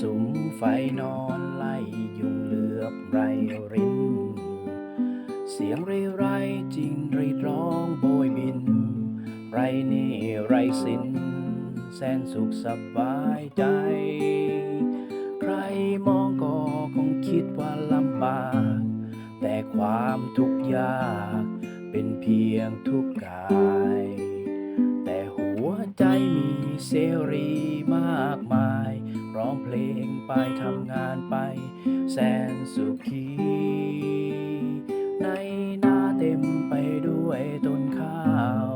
สุมไฟนอนไล่ยุงเหลือบไรริน เสียงเรไรจิงรีดร้องโบยบิน ไรนี่ไรสิน แสนสุขสบายใจ ใครมองก็คงคิดว่าลำบาก แต่ความทุกข์ยาก เป็นเพียงทุกข์กาย แต่หัวใจมีเสรีมากมาย ร้องเพลงไปทำงานไป แสนสุขี ในนาเต็มไปด้วยต้นข้าว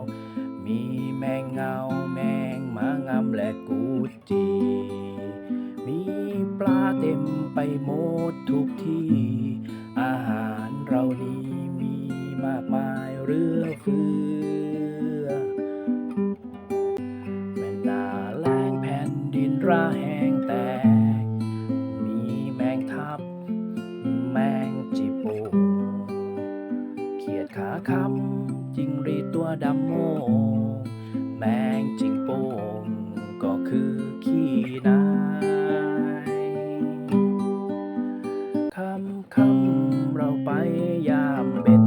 มีแมงเงาแมงมางำและกูจี มีปลาเต็มไปหมดทุกที่ เขียดขาคำจิงรีตัวดำโมแมงจิงโป่งก็คือขี้นายคำคำเราไปยามเบ็ด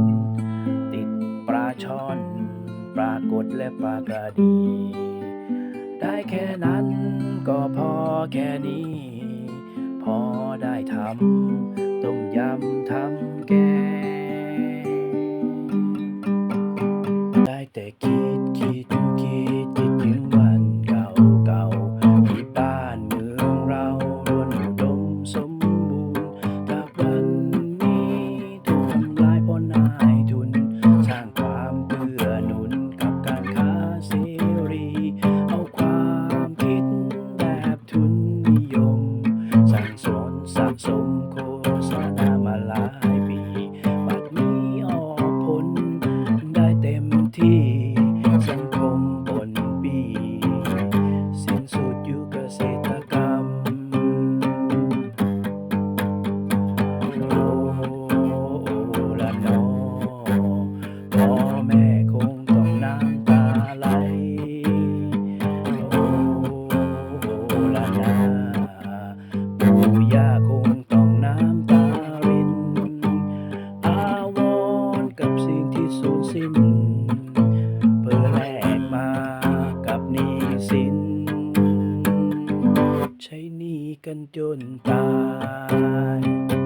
ติดปลาช่อน ปลากดและปลากระดี ได้แค่นั้นก็พอแค่นี้ พอได้ทำต้มยำทำ กันจนตาย